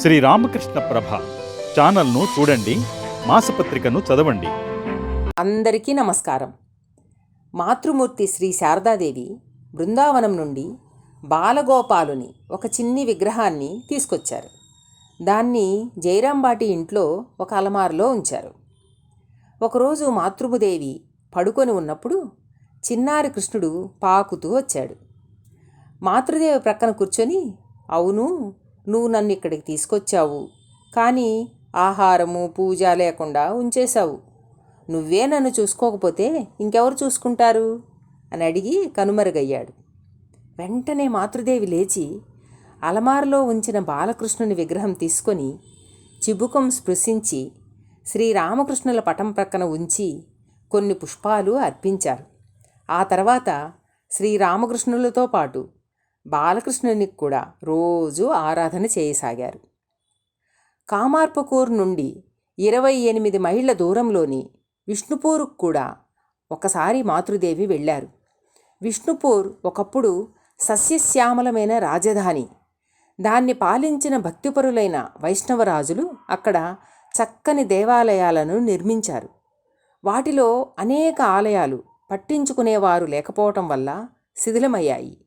శ్రీ రామకృష్ణ ప్రభ ఛానల్ను చూడండి మాసపత్రికను చదవండి. అందరికీ నమస్కారం. మాతృమూర్తి శ్రీ శారదాదేవి బృందావనం నుండి బాలగోపాలుని ఒక చిన్ని విగ్రహాన్ని తీసుకొచ్చారు. దాన్ని జయరాంబాటి ఇంట్లో ఒక అలమారులో ఉంచారు. ఒకరోజు మాతృభుదేవి పడుకొని ఉన్నప్పుడు చిన్నారి కృష్ణుడు పాకుతూ వచ్చాడు. మాతృదేవి ప్రక్కన కూర్చొని అవును నువ్వు నన్ను ఇక్కడికి తీసుకొచ్చావు. కానీ ఆహారము పూజ లేకుండా ఉంచేశావు. నువ్వే నన్ను చూసుకోకపోతే ఇంకెవరు చూసుకుంటారు? అని అడిగి కనుమరుగయ్యాడు. వెంటనే మాతృదేవి లేచి అలమారులో ఉంచిన బాలకృష్ణుని విగ్రహం తీసుకొని చిబుకం స్పృశించి శ్రీరామకృష్ణుల పటం ప్రక్కన ఉంచి కొన్ని పుష్పాలు అర్పించారు. ఆ తర్వాత శ్రీరామకృష్ణులతో పాటు బాలకృష్ణునికి కూడా రోజు ఆరాధన చేయసాగారు. కామార్పకూర్ నుండి ఇరవై ఎనిమిది మైళ్ళ దూరంలోని విష్ణుపూర్కు కూడా ఒకసారి మాతృదేవి వెళ్ళారు. విష్ణుపూర్ ఒకప్పుడు సస్యశ్యామలమైన రాజధాని. దాన్ని పాలించిన భక్తిపరులైన వైష్ణవరాజులు అక్కడ చక్కని దేవాలయాలను నిర్మించారు. వాటిలో అనేక ఆలయాలు పట్టించుకునేవారు లేకపోవటం వల్ల శిథిలమయ్యాయి.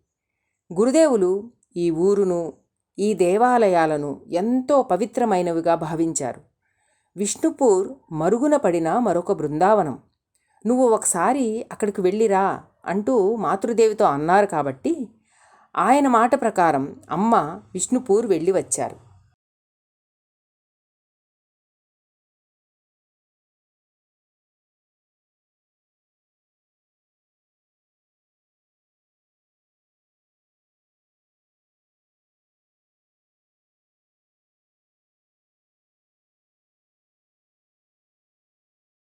గురుదేవులు ఈ ఊరును ఈ దేవాలయాలను ఎంతో పవిత్రమైనవిగా భావించారు. విష్ణుపూర్ మరుగున పడిన మరొక బృందావనం. నువ్వు ఒకసారి అక్కడికి వెళ్ళిరా అంటూ మాతృదేవితో అన్నారు కాబట్టి ఆయన మాట ప్రకారం అమ్మ విష్ణుపూర్ వెళ్ళి వచ్చారు.